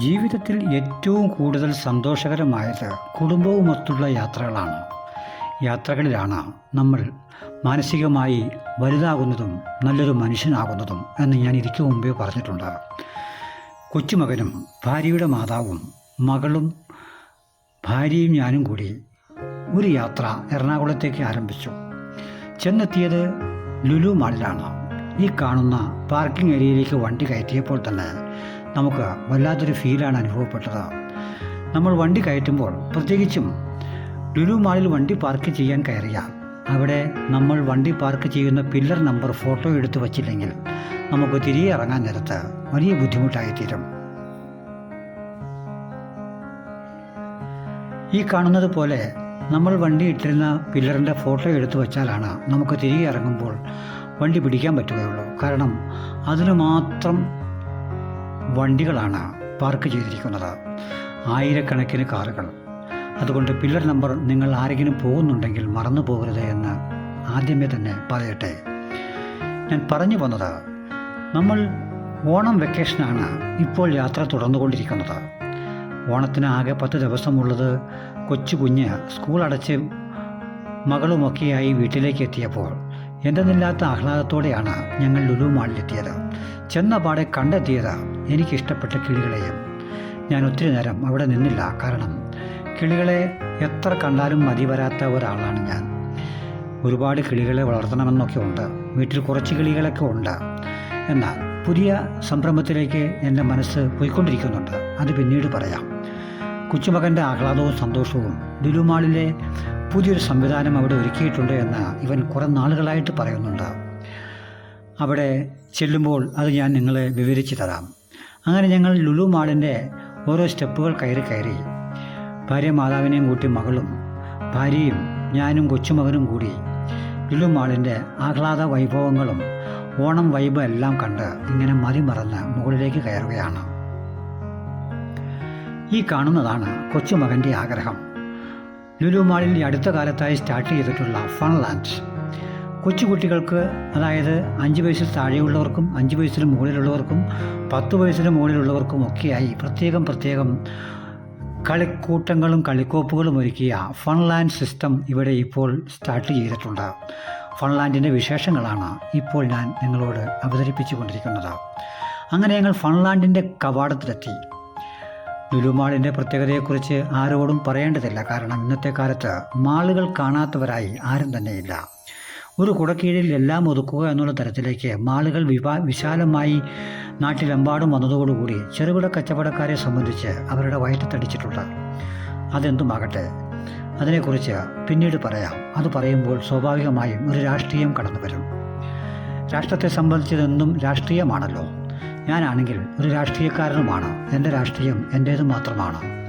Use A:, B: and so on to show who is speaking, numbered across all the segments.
A: ജീവിതത്തിൽ ഏറ്റവും കൂടുതൽ സന്തോഷകരമായത് കുടുംബവുമൊത്തുള്ള യാത്രകളാണ്. യാത്രകളിലാണ് നമ്മൾ മാനസികമായി വലുതാകുന്നതും നല്ലൊരു മനുഷ്യനാകുന്നതും എന്ന് ഞാൻ ഇരിക്കു മുമ്പേ പറഞ്ഞിട്ടുണ്ട്. കൊച്ചുമകനും ഭാര്യയുടെ മാതാവും മകളും ഭാര്യയും ഞാനും കൂടി ഒരു യാത്ര എറണാകുളത്തേക്ക് ആരംഭിച്ചു. ചെന്നെത്തിയത് ലുലു മാളിലാണ്. ഈ കാണുന്ന പാർക്കിംഗ് ഏരിയയിലേക്ക് വണ്ടി കയറ്റിയപ്പോൾ തന്നെ നമുക്ക് വല്ലാത്തൊരു ഫീലാണ് അനുഭവപ്പെട്ടത്. നമ്മൾ വണ്ടി കയറ്റുമ്പോൾ പ്രത്യേകിച്ചും ലുലു മാളിൽ വണ്ടി പാർക്ക് ചെയ്യാൻ കയറിയ. അവിടെ നമ്മൾ വണ്ടി പാർക്ക് ചെയ്യുന്ന പില്ലർ നമ്പർ ഫോട്ടോ എടുത്ത് വച്ചില്ലെങ്കിൽ നമുക്ക് തിരികെ ഇറങ്ങാൻ നേരത്ത് വലിയ ബുദ്ധിമുട്ടായിത്തീരും. ഈ കാണുന്നത് പോലെ നമ്മൾ വണ്ടി ഇട്ടിരുന്ന പില്ലറിന്റെ ഫോട്ടോ എടുത്തു വച്ചാലാണ് നമുക്ക് തിരികെ ഇറങ്ങുമ്പോൾ വണ്ടി പിടിക്കാൻ പറ്റുകയുള്ളൂ. കാരണം അതിന് മാത്രം വണ്ടികളാണ് പാർക്ക് ചെയ്തിരിക്കുന്നത്. ആയിരക്കണക്കിന് കാറുകൾ. അതുകൊണ്ട് പില്ലർ നമ്പർ നിങ്ങൾ ആരെങ്കിലും പോകുന്നുണ്ടെങ്കിൽ മറന്നു പോകരുത് എന്ന് ആദ്യമേ തന്നെ പറയട്ടെ. ഞാൻ പറഞ്ഞു വന്നത് നമ്മൾ ഓണം വെക്കേഷനാണ് ഇപ്പോൾ യാത്ര തുടർന്നുകൊണ്ടിരിക്കുന്നത്. ഓണത്തിന് ആകെ പത്ത് ദിവസമുള്ളത് കൊച്ചു കുഞ്ഞ് സ്കൂൾ അടച്ച് മകളുമൊക്കെയായി വീട്ടിലേക്ക് എത്തിയപ്പോൾ എന്തെന്നില്ലാത്ത ആഹ്ലാദത്തോടെയാണ് ഞങ്ങൾ ലുലു മാളിലെത്തിയത്. ചെന്ന പാടെ കണ്ടെത്തിയത് എനിക്കിഷ്ടപ്പെട്ട കിളികളെയും ഞാൻ ഒത്തിരി നേരം അവിടെ നിന്നില്ല. കാരണം കിളികളെ എത്ര കണ്ടാലും മതി വരാത്ത ഒരാളാണ് ഞാൻ. ഒരുപാട് കിളികളെ വളർത്തണമെന്നൊക്കെ ഉണ്ട്. വീട്ടിൽ കുറച്ച് കിളികളൊക്കെ ഉണ്ട്. എന്നാൽ പുതിയ സംരംഭത്തിലേക്ക് എന്റെ മനസ്സ് പോയിക്കൊണ്ടിരിക്കുന്നുണ്ട്. അത് പിന്നീട് പറയാം. കൊച്ചുമകന്റെ ആഹ്ലാദവും സന്തോഷവും ലുലുമാളിലെ പുതിയൊരു സംവിധാനം അവിടെ ഒരുക്കിയിട്ടുണ്ട് എന്ന് ഇവൻ കുറേ നാളുകളായിട്ട് പറയുന്നുണ്ട്. അവിടെ ചെല്ലുമ്പോൾ അത് ഞാൻ നിങ്ങളെ വിവരിച്ചു തരാം. അങ്ങനെ ഞങ്ങൾ ലുലു മാളിന്റെ ഓരോ സ്റ്റെപ്പുകൾ കയറി കയറി. ഭാര്യ മാതാവിനെയും കൂട്ടി മകളും ഭാര്യയും ഞാനും കൊച്ചുമകനും കൂടി ലുലു മാളിന്റെ ആഹ്ലാദ വൈഭവങ്ങളും ഓണം വൈബ് എല്ലാം കണ്ട് ഇങ്ങനെ മതിമറന്ന് മുകളിലേക്ക് കയറുകയാണ്. ഈ കാണുന്നതാണ് കൊച്ചുമകന്റെ ആഗ്രഹം. ലുലു മാളിൽ അടുത്ത കാലത്തായി സ്റ്റാർട്ട് ചെയ്തിട്ടുള്ള ഫൺ ലാൻഡ് കൊച്ചുകുട്ടികൾക്ക് അതായത് അഞ്ച് വയസ്സിൽ താഴെയുള്ളവർക്കും അഞ്ച് വയസ്സിന് മുകളിലുള്ളവർക്കും പത്ത് വയസ്സിന് മുകളിലുള്ളവർക്കും ഒക്കെയായി പ്രത്യേകം പ്രത്യേകം കളിക്കൂട്ടങ്ങളും കളിക്കോപ്പുകളും ഒരുക്കിയ ഫൺലാൻഡ് സിസ്റ്റം ഇവിടെ ഇപ്പോൾ സ്റ്റാർട്ട് ചെയ്തിട്ടുണ്ട്. ഫൺലാൻഡിന്റെ വിശേഷങ്ങളാണ് ഇപ്പോൾ ഞാൻ നിങ്ങളോട് അവതരിപ്പിച്ചു കൊണ്ടിരിക്കുന്നത് അങ്ങനെ ഞങ്ങൾ ഫൺലാൻഡിന്റെ കവാടത്തിലെത്തി. ലുലുമാളിന്റെ പ്രത്യേകതയെക്കുറിച്ച് ആരോടും പറയേണ്ടതില്ല. കാരണം ഇന്നത്തെ കാലത്ത് മാളുകൾ കാണാത്തവരായി ആരും തന്നെയില്ല. ഒരു കുടക്കീഴിൽ എല്ലാം ഒതുക്കുക എന്നുള്ള തരത്തിലേക്ക് മാളുകൾ വിവാ വിശാലമായി നാട്ടിലെമ്പാടും വന്നതോടുകൂടി ചെറുകിട കച്ചവടക്കാരെ സംബന്ധിച്ച് അവരുടെ വയറ്റ് വയറ്റത്തടിച്ചിട്ടുണ്ട്. അതെന്തുമാകട്ടെ? അതിനെക്കുറിച്ച് പിന്നീട് പറയാം. അത് പറയുമ്പോൾ സ്വാഭാവികമായും ഒരു രാഷ്ട്രീയം കടന്നു വരും രാഷ്ട്രത്തെ സംബന്ധിച്ചതെന്നും രാഷ്ട്രീയമാണല്ലോ. ഞാനാണെങ്കിൽ ഒരു രാഷ്ട്രീയക്കാരനുമാണ്. എന്റെ രാഷ്ട്രീയം എന്റേത് മാത്രമാണ്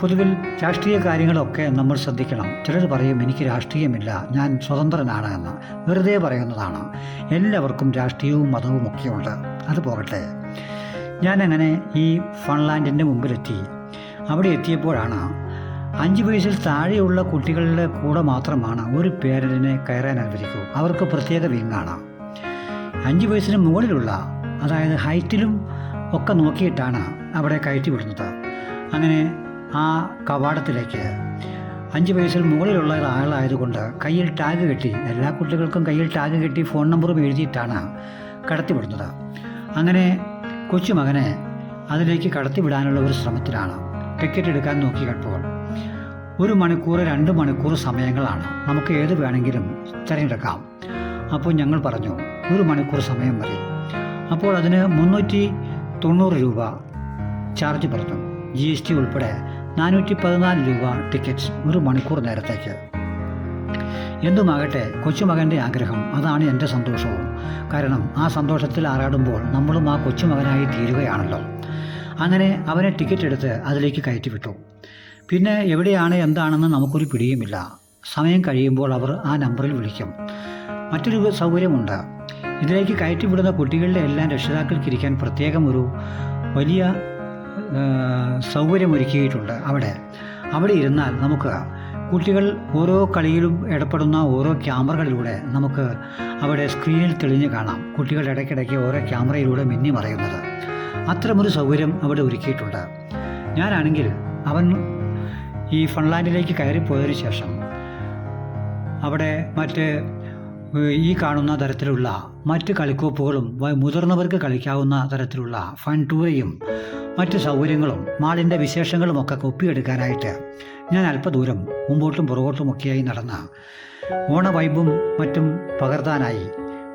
A: പൊതുവിൽ രാഷ്ട്രീയ കാര്യങ്ങളൊക്കെ നമ്മൾ ശ്രദ്ധിക്കണം. ചിലർ പറയും എനിക്ക് രാഷ്ട്രീയമില്ല ഞാൻ സ്വതന്ത്രനാണ് എന്ന് വെറുതെ പറയുന്നതാണ്. എല്ലാവർക്കും രാഷ്ട്രീയവും മതവും ഒക്കെയുണ്ട്. അത് പോകട്ടെ. ഞാനങ്ങനെ ഈ ഫൺലാൻഡിന്റെ മുമ്പിലെത്തി. അവിടെ എത്തിയപ്പോഴാണ് അഞ്ച് വയസ്സിൽ താഴെയുള്ള കുട്ടികളുടെ കൂടെ മാത്രമാണ് ഒരു പേരന്റിനെ കയറാൻ അനുവദിക്കൂ. അവർക്ക് പ്രത്യേക വിങ്ങാണ്. അഞ്ച് വയസ്സിന് മുകളിലുള്ള അതായത് ഹൈറ്റിലും ഒക്കെ നോക്കിയിട്ടാണ് അവിടെ കയറ്റി വിടുന്നത്. അങ്ങനെ ആ കവാടത്തിലേക്ക്. അഞ്ച് വയസ്സിൽ മുകളിലുള്ള ആളായതുകൊണ്ട് കയ്യിൽ ടാഗ് കെട്ടി എല്ലാ കുട്ടികൾക്കും കയ്യിൽ ടാഗ് കെട്ടി ഫോൺ നമ്പറും എഴുതിയിട്ടാണ് കടത്തിവിടുന്നത്. അങ്ങനെ കൊച്ചുമകനെ അതിലേക്ക് കടത്തിവിടാനുള്ള ഒരു ശ്രമത്തിലാണ്. ടിക്കറ്റ് എടുക്കാൻ നോക്കി നോക്കിയപ്പോൾ ഒരു മണിക്കൂർ രണ്ട് മണിക്കൂർ സമയങ്ങളാണ്. നമുക്ക് ഏത് വേണമെങ്കിലും തിരഞ്ഞെടുക്കാം. അപ്പോൾ ഞങ്ങൾ പറഞ്ഞു ഒരു മണിക്കൂർ സമയം മതി. അപ്പോൾ അതിന് മുന്നൂറ്റി തൊണ്ണൂറ് രൂപ ചാർജ് പറഞ്ഞു. ജി എസ് ടി ഉൾപ്പെടെ നാനൂറ്റി പതിനാല് രൂപ ടിക്കറ്റ് ഒരു മണിക്കൂർ നേരത്തേക്ക്. എന്തുമാകട്ടെ കൊച്ചുമകന്റെ ആഗ്രഹം അതാണ് എന്റെ സന്തോഷവും. കാരണം ആ സന്തോഷത്തിൽ ആറാടുമ്പോൾ നമ്മളും ആ കൊച്ചുമകനായി തീരുകയാണല്ലോ. അങ്ങനെ അവനെ ടിക്കറ്റ് എടുത്ത് അതിലേക്ക് കയറ്റി വിട്ടു പിന്നെ എവിടെയാണ് എന്താണെന്ന് നമുക്കൊരു പിടിയുമില്ല. സമയം കഴിയുമ്പോൾ അവർ ആ നമ്പറിൽ വിളിക്കും. മറ്റൊരു സൗകര്യമുണ്ട്. ഇതിലേക്ക് കയറ്റിവിടുന്ന കുട്ടികളുടെ എല്ലാം രക്ഷിതാക്കൾക്ക് ഇരിക്കാൻ പ്രത്യേകം ഒരു വലിയ സൗകര്യമൊരുക്കിയിട്ടുണ്ട് അവിടെ. അവിടെ ഇരുന്നാൽ നമുക്ക് കുട്ടികൾ ഓരോ കളിയിലും ഇടപെടുന്ന ഓരോ ക്യാമറകളിലൂടെ നമുക്ക് അവിടെ സ്ക്രീനിൽ തെളിഞ്ഞ് കാണാം. കുട്ടികൾ ഇടയ്ക്കിടയ്ക്ക് ഓരോ ക്യാമറയിലൂടെ മിന്നി മറയുന്നത്. അത്തരമൊരു സൗകര്യം അവിടെ ഒരുക്കിയിട്ടുണ്ട്. ഞാനാണെങ്കിൽ അവൻ ഈ ഫൺലാൻഡിലേക്ക് കയറിപ്പോയതിനു ശേഷം അവിടെ മറ്റ് ഈ കാണുന്ന തരത്തിലുള്ള മറ്റ് കളിക്കോപ്പുകളും മുതിർന്നവർക്ക് കളിക്കാവുന്ന തരത്തിലുള്ള ഫൺ ടൂറയും മറ്റ് സൗകര്യങ്ങളും മാളിന്റെ വിശേഷങ്ങളുമൊക്കെ ഒപ്പിയെടുക്കാനായിട്ട് ഞാൻ അല്പദൂരം മുമ്പോട്ടും പുറകോട്ടുമൊക്കെയായി നടന്ന ഓണവൈബും മറ്റും പകർത്താനായി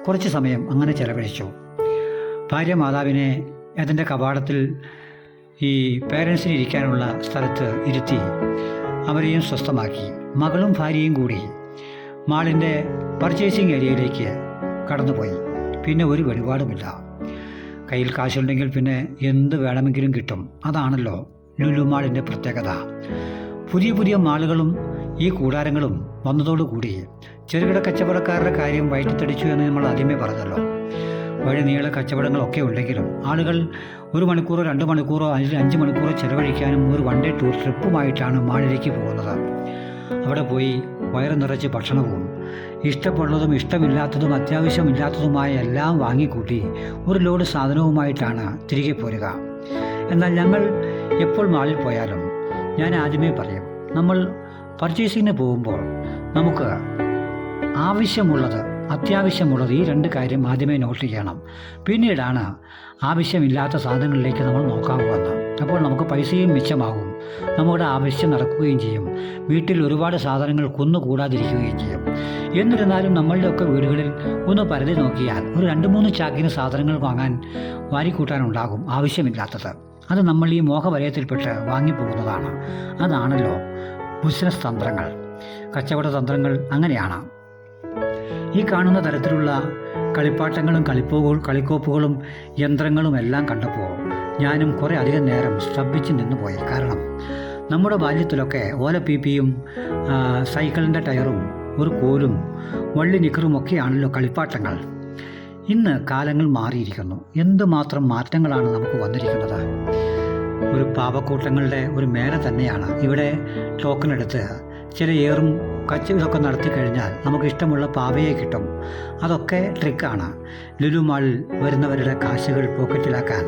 A: കുറച്ച് സമയം അങ്ങനെ ചെലവഴിച്ചു. ഭാര്യ മാതാവിനെ അതിന്റെ കവാടത്തിൽ ഈ പേരൻസിന് ഇരിക്കാനുള്ള സ്ഥലത്ത് ഇരുത്തി അവരെയും സ്വസ്ഥമാക്കി. മകളും ഭാര്യയും കൂടി മാളിന്റെ പർച്ചേസിംഗ് ഏരിയയിലേക്ക് കടന്നുപോയി. പിന്നെ ഒരു വെളിപാടുമില്ല കയ്യിൽ കാശുണ്ടെങ്കിൽ പിന്നെ എന്ത് വേണമെങ്കിലും കിട്ടും. അതാണല്ലോ ലുലു മാളിന്റെ പ്രത്യേകത. പുതിയ പുതിയ മാളുകളും ഈ കൂടാരങ്ങളും വന്നതോടുകൂടി ചെറുകിട കച്ചവടക്കാരുടെ കാര്യം വയറ്റിത്തടിച്ചു എന്ന് നമ്മൾ ആദ്യമേ പറഞ്ഞല്ലോ. വഴി നീള കച്ചവടങ്ങളൊക്കെ ഉണ്ടെങ്കിലും ആളുകൾ ഒരു മണിക്കൂറോ രണ്ട് മണിക്കൂറോ അല്ലെങ്കിൽ അഞ്ച് മണിക്കൂറോ ചെലവഴിക്കാനും ഒരു വൺ ഡേ ടൂർ ട്രിപ്പുമായിട്ടാണ് മാളിലേക്ക് പോകുന്നത്. അവിടെ പോയി വയറ് നിറച്ച് ഭക്ഷണവും ഇഷ്ടപ്പെടുന്നതും ഇഷ്ടമില്ലാത്തതും അത്യാവശ്യമില്ലാത്തതുമായ എല്ലാം വാങ്ങിക്കൂട്ടി ഒരു ലോഡ് സാധനവുമായിട്ടാണ് തിരികെ പോരുക. എന്നാൽ ഞങ്ങൾ എപ്പോൾ മാളിൽ പോയാലും ഞാൻ ആദ്യമേ പറയും നമ്മൾ പർച്ചേസിങ്ങിന് പോകുമ്പോൾ നമുക്ക് ആവശ്യമുള്ളത് അത്യാവശ്യമുള്ളത് ഈ രണ്ട് കാര്യം ആദ്യമേ നോട്ട് ചെയ്യണം. പിന്നീടാണ് ആവശ്യമില്ലാത്ത സാധനങ്ങളിലേക്ക് നമ്മൾ നോക്കാവുന്നത്. അപ്പോൾ നമുക്ക് പൈസയും മിച്ചമാകും. നമ്മുടെ ആവശ്യം നടക്കുകയും ചെയ്യും. വീട്ടിൽ ഒരുപാട് സാധനങ്ങൾ കുന്നുകൂടാതിരിക്കുകയും ചെയ്യും. എന്നിരുന്നാലും നമ്മളുടെയൊക്കെ വീടുകളിൽ ഒന്ന് പരതി നോക്കിയാൽ ഒരു രണ്ട് മൂന്ന് ചാക്കിന് സാധനങ്ങൾ വാങ്ങാൻ വാരിക്കൂട്ടാനുണ്ടാകും ആവശ്യമില്ലാത്തത്. അത് നമ്മൾ ഈ മോഹവലയത്തിൽപ്പെട്ട് വാങ്ങിപ്പോകുന്നതാണ്. അതാണല്ലോ ബിസിനസ് തന്ത്രങ്ങൾ. കച്ചവട തന്ത്രങ്ങൾ അങ്ങനെയാണ്. ഈ കാണുന്ന തരത്തിലുള്ള കളിപ്പാട്ടങ്ങളും കളിപ്പോ കളിക്കോപ്പുകളും യന്ത്രങ്ങളും എല്ലാം കണ്ടപ്പോൾ ഞാനും കുറേ അധികം നേരം ശ്രദ്ധിച്ച് നിന്ന് പോയി. കാരണം നമ്മുടെ ബാല്യത്തിലൊക്കെ ഓല പി പിയും സൈക്കിളിന്റെ ടയറും ഒരു കോലും വള്ളി നിക്കറും ഒക്കെയാണല്ലോ കളിപ്പാട്ടങ്ങൾ. ഇന്ന് കാലങ്ങൾ മാറിയിരിക്കുന്നു. എന്തുമാത്രം മാറ്റങ്ങളാണ് നമുക്ക് വന്നിരിക്കുന്നത്? ഒരു പാവക്കൂട്ടങ്ങളുടെ ഒരു മേല തന്നെയാണ്. ഇവിടെ ടോക്കൺ എടുത്ത് ചില ഏറും കച്ചവടമൊക്കെ നടത്തി കഴിഞ്ഞാൽ നമുക്ക് ഇഷ്ടമുള്ള പാവയെ കിട്ടും. അതൊക്കെ ട്രിക്കാണ്. ലുലു മാളിൽ വരുന്നവരുടെ കാശുകൾ പോക്കറ്റിലാക്കാൻ.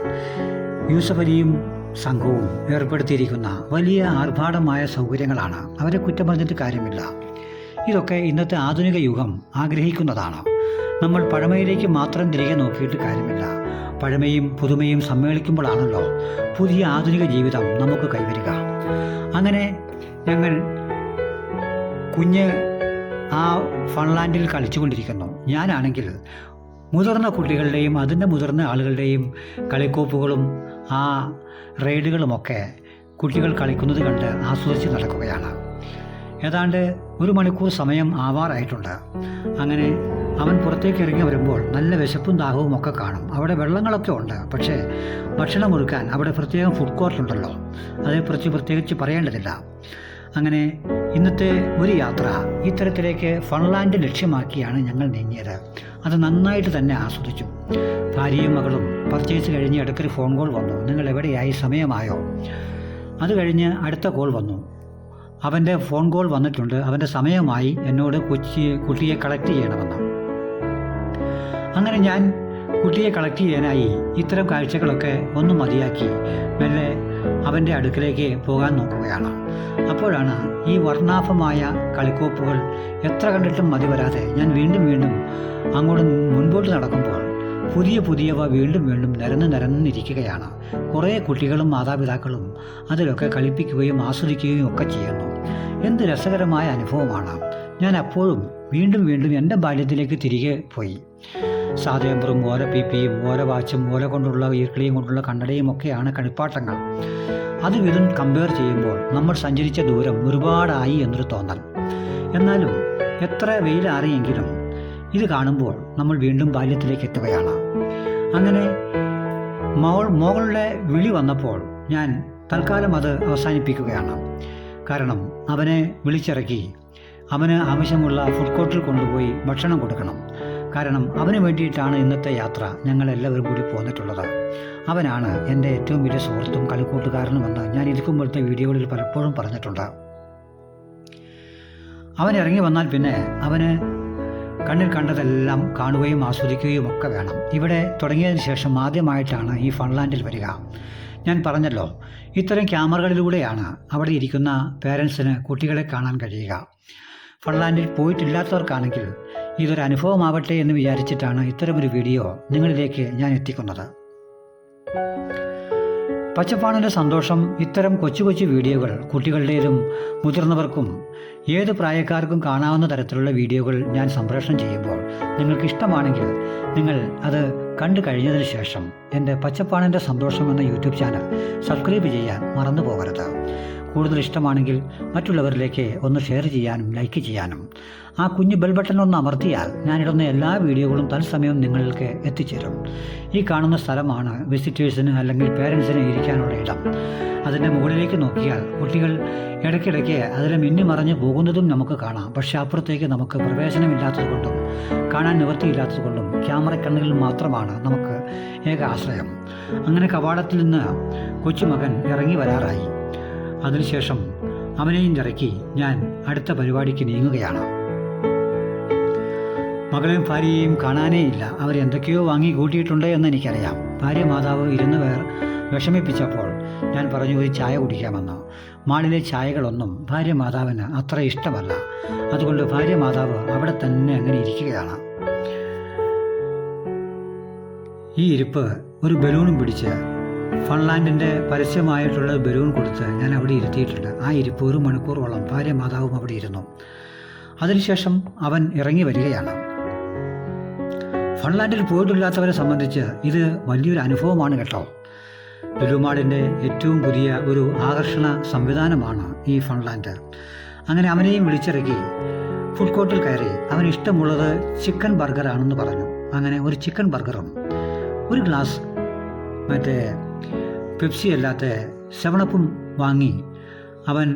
A: യൂസഫ് അലിയും സംഘവും ഏർപ്പെടുത്തിയിരിക്കുന്ന വലിയ ആർഭാടമായ സൗകര്യങ്ങളാണ്. അവരെ കുറ്റം പറഞ്ഞിട്ട് കാര്യമില്ല. ഇതൊക്കെ ഇന്നത്തെ ആധുനിക യുഗം ആഗ്രഹിക്കുന്നതാണ്. നമ്മൾ പഴമയിലേക്ക് മാത്രം തിരികെ നോക്കിയിട്ട് കാര്യമില്ല. പഴമയും പുതുമയും സമ്മേളിക്കുമ്പോഴാണല്ലോ പുതിയ ആധുനിക ജീവിതം നമുക്ക് കൈവരിക. അങ്ങനെ ഞങ്ങൾ കുഞ്ഞ് ആ ഫൺലാൻഡിൽ കളിച്ചുകൊണ്ടിരിക്കുന്നു. ഞാനാണെങ്കിൽ മുതിർന്ന കുട്ടികളുടെയും അതിന്റെ മുതിർന്ന ആളുകളുടെയും കളിക്കോപ്പുകളും ആ റൈഡുകളുമൊക്കെ കുട്ടികൾ കളിക്കുന്നത് കണ്ട് ആസ്വദിച്ച് നടക്കുകയാണ്. ഏതാണ്ട് ഒരു മണിക്കൂർ സമയം ആവാറായിട്ടുണ്ട്. അങ്ങനെ അവൻ പുറത്തേക്ക് ഇറങ്ങി വരുമ്പോൾ നല്ല വിശപ്പും ദാഹവും ഒക്കെ കാണും. അവിടെ വെള്ളങ്ങളൊക്കെ ഉണ്ട്. പക്ഷേ ഭക്ഷണം ഒരുക്കാൻ അവിടെ പ്രത്യേകം ഫുഡ് കോർട്ട് ഉണ്ടല്ലോ. അതേക്കുറിച്ച് പ്രത്യേകിച്ച് പറയേണ്ടതില്ല. അങ്ങനെ ഇന്നത്തെ ഒരു യാത്ര ഇത്തരത്തിലേക്ക് ഫൺലാൻഡ് ലക്ഷ്യമാക്കിയാണ് ഞങ്ങൾ നീങ്ങിയത്. അത് നന്നായിട്ട് തന്നെ ആസ്വദിച്ചു. ഭാര്യയും മകളും പർച്ചേസ് കഴിഞ്ഞ് ഇടയ്ക്കൊരു ഫോൺ കോൾ വന്നു. നിങ്ങൾ എവിടെയായി? സമയമായോ? അത് കഴിഞ്ഞ് അടുത്ത കോൾ വന്നു. അവന്റെ ഫോൺ കോൾ വന്നിട്ടുണ്ട്. അവന്റെ സമയമായി എന്നോട് കൊച്ചി കുട്ടിയെ കളക്ട് ചെയ്യണമെന്ന്. അങ്ങനെ ഞാൻ കുട്ടിയെ കളക്ട് ചെയ്യാനായി ഇത്തരം കാഴ്ചകളൊക്കെ ഒന്ന് മതിയാക്കി. മെല്ലെ അവന്റെ അടുക്കിലേക്ക് പോകാൻ നോക്കുകയാണ്. അപ്പോഴാണ് ഈ വർണാഭമായ കളിക്കോപ്പുകൾ എത്ര കണ്ടിട്ടും മതി വരാതെ ഞാൻ വീണ്ടും വീണ്ടും അങ്ങോട്ട് മുൻപോട്ട് നടക്കുമ്പോൾ പുതിയ പുതിയവ വീണ്ടും വീണ്ടും നിരന്ന് നിരന്നിരിക്കുകയാണ്. കുറേ കുട്ടികളും മാതാപിതാക്കളും അതിലൊക്കെ കളിപ്പിക്കുകയും ആസ്വദിക്കുകയും ഒക്കെ ചെയ്യുന്നു. എന്ത് രസകരമായ അനുഭവമാണ്. ഞാൻ അപ്പോഴും വീണ്ടും വീണ്ടും എന്റെ ബാല്യത്തിലേക്ക് തിരികെ പോയി. സാതേമ്പറും ഓല പീപ്പിയും ഓല വാച്ചും ഓല കൊണ്ടുള്ള ഈർക്കിളിയും കൊണ്ടുള്ള കണ്ണടയും ഒക്കെയാണ് കളിപ്പാട്ടങ്ങൾ. അതും ഇതും കമ്പയർ ചെയ്യുമ്പോൾ നമ്മൾ സഞ്ചരിച്ച ദൂരം ഒരുപാടായി എന്നൊരു തോന്നൽ. എന്നാലും എത്ര വെയിലാറിയെങ്കിലും ഇത് കാണുമ്പോൾ നമ്മൾ വീണ്ടും ബാല്യത്തിലേക്ക് എത്തുകയാണ്. അങ്ങനെ മോൾ മോകളുടെ വിളി വന്നപ്പോൾ ഞാൻ തൽക്കാലം അത് അവസാനിപ്പിക്കുകയാണ്. കാരണം അവനെ വിളിച്ചിറക്കി അവന് ആവശ്യമുള്ള ഫുഡ് കോർട്ടിൽ കൊണ്ടുപോയി ഭക്ഷണം കൊടുക്കണം. കാരണം അവന് വേണ്ടിയിട്ടാണ് ഇന്നത്തെ യാത്ര ഞങ്ങൾ എല്ലാവരും കൂടി പോന്നിട്ടുള്ളത്. അവനാണ് എന്റെ ഏറ്റവും വലിയ സുഹൃത്തും കളിക്കൂട്ടുകാരനുമെന്ന് ഞാൻ ഇരിക്കുമ്പോഴത്തെ വീഡിയോകളിൽ പലപ്പോഴും പറഞ്ഞിട്ടുണ്ട്. അവൻ ഇറങ്ങി വന്നാൽ പിന്നെ അവന് കണ്ണിൽ കണ്ടതെല്ലാം കാണുകയും ആസ്വദിക്കുകയും ഒക്കെ വേണം. ഇവിടെ തുടങ്ങിയതിന് ശേഷം ആദ്യമായിട്ടാണ് ഈ ഫൺലാൻഡിൽ വരിക. ഞാൻ പറഞ്ഞല്ലോ ഇത്തരം ക്യാമറകളിലൂടെയാണ് അവിടെ ഇരിക്കുന്ന പേരൻസിന് കുട്ടികളെ കാണാൻ കഴിയുക. ഫൺലാൻഡിൽ പോയിട്ടില്ലാത്തവർക്കാണെങ്കിൽ ഇതൊരു അനുഭവമാവട്ടെ എന്ന് വിചാരിച്ചിട്ടാണ് ഇത്തരമൊരു വീഡിയോ നിങ്ങളിലേക്ക് ഞാൻ എത്തിക്കുന്നത്. പച്ചപ്പാണിന്റെ സന്തോഷം ഇത്തരം കൊച്ചു കൊച്ചു വീഡിയോകൾ കുട്ടികളുടേതും മുതിർന്നവർക്കും ഏത് പ്രായക്കാർക്കും കാണാവുന്ന തരത്തിലുള്ള വീഡിയോകൾ ഞാൻ സംപ്രേഷണം ചെയ്യുമ്പോൾ നിങ്ങൾക്ക് ഇഷ്ടമാണെങ്കിൽ നിങ്ങൾ അത് കണ്ടു കഴിഞ്ഞതിന് ശേഷം എന്റെ പച്ചപ്പാണിന്റെ സന്തോഷം എന്ന യൂട്യൂബ് ചാനൽ സബ്സ്ക്രൈബ് ചെയ്യാൻ മറന്നു പോകരുത് കൂടുതൽ ഇഷ്ടമാണെങ്കിൽ മറ്റുള്ളവരിലേക്ക് ഒന്ന് ഷെയർ ചെയ്യാനും ലൈക്ക് ചെയ്യാനും. ആ കുഞ്ഞു ബെൽ ബട്ടൺ ഒന്ന് അമർത്തിയാൽ ഞാനിടുന്ന എല്ലാ വീഡിയോകളും തത്സമയം നിങ്ങൾക്ക് എത്തിച്ചേരും. ഈ കാണുന്ന സ്ഥലമാണ് വിസിറ്റേഴ്സിന് അല്ലെങ്കിൽ പേരൻസിന് ഇരിക്കാനുള്ള ഇടം. അതിന്റെ മുകളിലേക്ക് നോക്കിയാൽ കുട്ടികൾ ഇടയ്ക്കിടയ്ക്ക് അതിലെ മിന്നിമറഞ്ഞു പോകുന്നതും നമുക്ക് കാണാം. പക്ഷേ അപ്പുറത്തേക്ക് നമുക്ക് പ്രവേശനമില്ലാത്തതുകൊണ്ടും കാണാൻ നിവൃത്തിയില്ലാത്തതുകൊണ്ടും ക്യാമറ കണ്ണുകളിൽ മാത്രമാണ് നമുക്ക് ഏക ആശ്രയം. അങ്ങനെ കവാടത്തിൽ നിന്ന് കൊച്ചുമകൻ ഇറങ്ങി വരാറായി. അതിനുശേഷം അവനെയും ഇറക്കി ഞാൻ അടുത്ത പരിപാടിക്ക് നീങ്ങുകയാണ്. മകളെയും ഭാര്യയെയും കാണാനേ ഇല്ല അവരെന്തൊക്കെയോ വാങ്ങി കൂട്ടിയിട്ടുണ്ട് എന്ന് എനിക്കറിയാം. ഭാര്യ മാതാവ് ഇരുന്ന് വേർ വിഷമിപ്പിച്ചപ്പോൾ ഞാൻ പറഞ്ഞു ഒരു ചായ കുടിക്കാമെന്ന്. മാളിലെ ചായകളൊന്നും ഭാര്യ മാതാവിന് അത്ര ഇഷ്ടമല്ല. അതുകൊണ്ട് ഭാര്യ മാതാവ് അവിടെ തന്നെ അങ്ങനെ ഇരിക്കുകയാണ്. ഈ ഇരിപ്പ് ഒരു ബലൂണും പിടിച്ച് ഫൺലാൻഡിന്റെ പരസ്യമായിട്ടുള്ള ബലൂൺ കൊടുത്ത് ഞാൻ അവിടെ ഇരുത്തിയിട്ടുണ്ട്. ആ ഇരിപ്പ് ഒരു മണിക്കൂറോളം ഭാര്യ മാതാവും അവിടെ ഇരുന്നു. അതിനുശേഷം അവൻ ഇറങ്ങി വരികയാണ്. ഫൺലാൻഡിൽ പോയിട്ടില്ലാത്തവരെ സംബന്ധിച്ച് ഇത് വലിയൊരു അനുഭവമാണ് കേട്ടോ. ബലൂമാടിന്റെ ഏറ്റവും പുതിയ ഒരു ആകർഷണ സംവിധാനമാണ് ഈ ഫൺലാൻഡ്. അങ്ങനെ അവനെയും വിളിച്ചിറക്കി ഫുഡ് കോർട്ടിൽ കയറി. അവന് ഇഷ്ടമുള്ളത് ചിക്കൻ ബർഗറാണെന്ന് പറഞ്ഞു. അങ്ങനെ ഒരു ചിക്കൻ ബർഗറും ഒരു ഗ്ലാസ് മറ്റേ പെപ്സി അല്ലാത്ത സെവണപ്പും വാങ്ങി അവൻ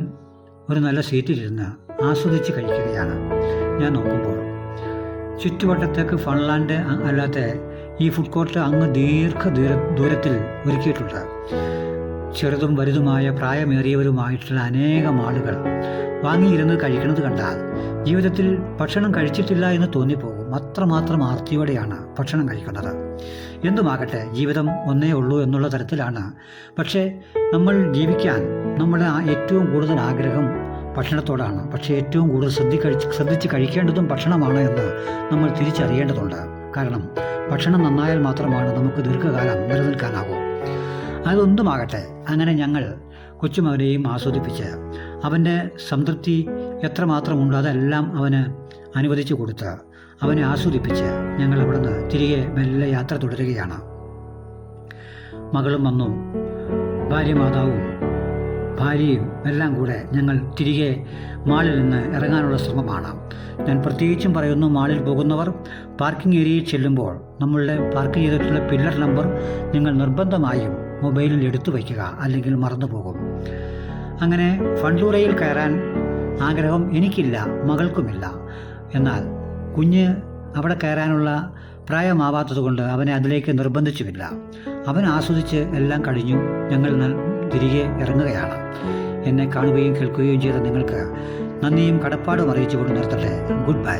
A: ഒരു നല്ല സീറ്റിലിരുന്ന് ആസ്വദിച്ച് കഴിക്കുകയാണ്. ഞാൻ നോക്കുമ്പോൾ ചുറ്റുവട്ടത്തേക്ക് ഫൺലാൻഡ് അല്ലാത്ത ഈ ഫുഡ് കോർട്ട് അങ്ങ് ദീർഘ ദൂര ദൂരത്തിൽ ഒരുക്കിയിട്ടുണ്ട്. ചെറുതും വലുതുമായ പ്രായമേറിയവരുമായിട്ടുള്ള അനേകം ആളുകൾ വാങ്ങിയിരുന്ന് കഴിക്കുന്നത് കണ്ടാൽ ജീവിതത്തിൽ ഭക്ഷണം കഴിച്ചിട്ടില്ല എന്ന് തോന്നിപ്പോകും. അത്രമാത്രം ആർത്തിയോടെയാണ് ഭക്ഷണം കഴിക്കുന്നത്. എന്തുമാകട്ടെ ജീവിതം ഒന്നേ ഉള്ളൂ എന്നുള്ള തരത്തിലാണ്. പക്ഷേ നമ്മൾ ജീവിക്കാൻ നമ്മുടെ ഏറ്റവും കൂടുതൽ ആഗ്രഹം ഭക്ഷണത്തോടാണ്. പക്ഷേ ഏറ്റവും കൂടുതൽ ശ്രദ്ധി കഴിച്ച് ശ്രദ്ധിച്ച് കഴിക്കേണ്ടതും ഭക്ഷണമാണ് എന്ന് നമ്മൾ തിരിച്ചറിയേണ്ടതുണ്ട്. കാരണം ഭക്ഷണം നന്നായാൽ മാത്രമാണ് നമുക്ക് ദീർഘകാലം നിലനിൽക്കാനാകൂ. അതൊന്നുമാകട്ടെ അങ്ങനെ ഞങ്ങൾ കൊച്ചുമകനെയും ആസ്വദിപ്പിച്ച് അവന്റെ സംതൃപ്തി എത്രമാത്രമുണ്ടോ അതെല്ലാം അവന് അനുവദിച്ചു കൊടുത്ത് അവനെ ആസ്വദിപ്പിച്ച് ഞങ്ങൾ അവിടുന്ന് തിരികെ മെല്ലെ യാത്ര തുടരുകയാണ്. മകളും വന്നു ഭാര്യ മാതാവും ഭാര്യയും എല്ലാം കൂടെ ഞങ്ങൾ തിരികെ മാളിൽ നിന്ന് ഇറങ്ങാനുള്ള ശ്രമമാണ്. ഞാൻ പ്രത്യേകിച്ചും പറയുന്നു മാളിൽ പോകുന്നവർ പാർക്കിംഗ് ഏരിയയിൽ ചെല്ലുമ്പോൾ നമ്മളുടെ പാർക്ക് ചെയ്തിട്ടുള്ള പില്ലർ നമ്പർ നിങ്ങൾ നിർബന്ധമായും മൊബൈലിൽ എടുത്തു വയ്ക്കുക അല്ലെങ്കിൽ മറന്നുപോകും. അങ്ങനെ ഫണ്ടൂറയിൽ കയറാൻ ആഗ്രഹം എനിക്കില്ല മകൾക്കുമില്ല. എന്നാൽ കുഞ്ഞ് അവിടെ കയറാനുള്ള പ്രായമാവാത്തതുകൊണ്ട് അവനെ അതിലേക്ക് നിർബന്ധിച്ചുമില്ല. അവൻ ആസ്വദിച്ച് എല്ലാം കഴിഞ്ഞു. ഞങ്ങൾ തിരികെ ഇറങ്ങുകയാണ്. എന്നെ കാണുകയും കേൾക്കുകയും ചെയ്ത നിങ്ങൾക്ക് നന്ദിയും കടപ്പാടും അറിയിച്ചുകൊണ്ട് നിർത്തട്ടെ. Good bye.